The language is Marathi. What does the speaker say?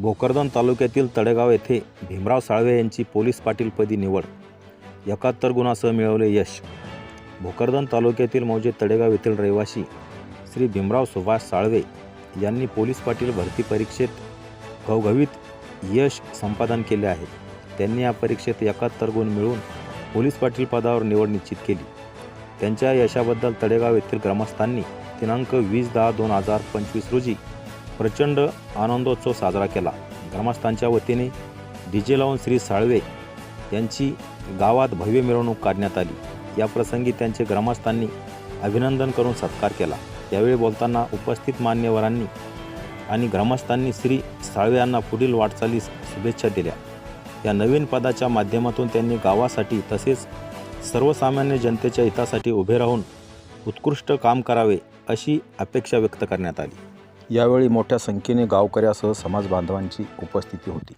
भोकरदन तालुक्यातील तडेगाव येथे भीमराव साळवे यांची पोलीस पाटीलपदी निवड. एकाहत्तर गुणासह मिळवले यश. भोकरदन तालुक्यातील मौजे तडेगाव येथील रहिवासी श्री भीमराव सुभाष साळवे यांनी पोलीस पाटील भरती परीक्षेत घवघवीत यश संपादन केले आहे. त्यांनी या परीक्षेत एकाहत्तर गुण मिळवून पोलीस पाटील पदावर निवड निश्चित केली. त्यांच्या यशाबद्दल तडेगाव येथील ग्रामस्थांनी दिनांक वीस दहा दोन हजार पंचवीस रोजी प्रचंड आनंदोत्सव साजरा केला. ग्रामस्थांच्या वतीने डी जे लावून श्री साळवे यांची गावात भव्य मिरवणूक काढण्यात आली. या प्रसंगी त्यांचे ग्रामस्थांनी अभिनंदन करून सत्कार केला. यावेळी बोलताना उपस्थित मान्यवरांनी आणि ग्रामस्थांनी श्री साळवे यांना पुढील वाटचालीस शुभेच्छा दिल्या. या नवीन पदाच्या माध्यमातून त्यांनी गावासाठी तसेच सर्वसामान्य जनतेच्या हितासाठी उभे राहून उत्कृष्ट काम करावे अशी अपेक्षा व्यक्त करण्यात आली. यावेळी मोठ्या संख्येने गावकऱ्यासह समाज बांधवांची उपस्थिती होती.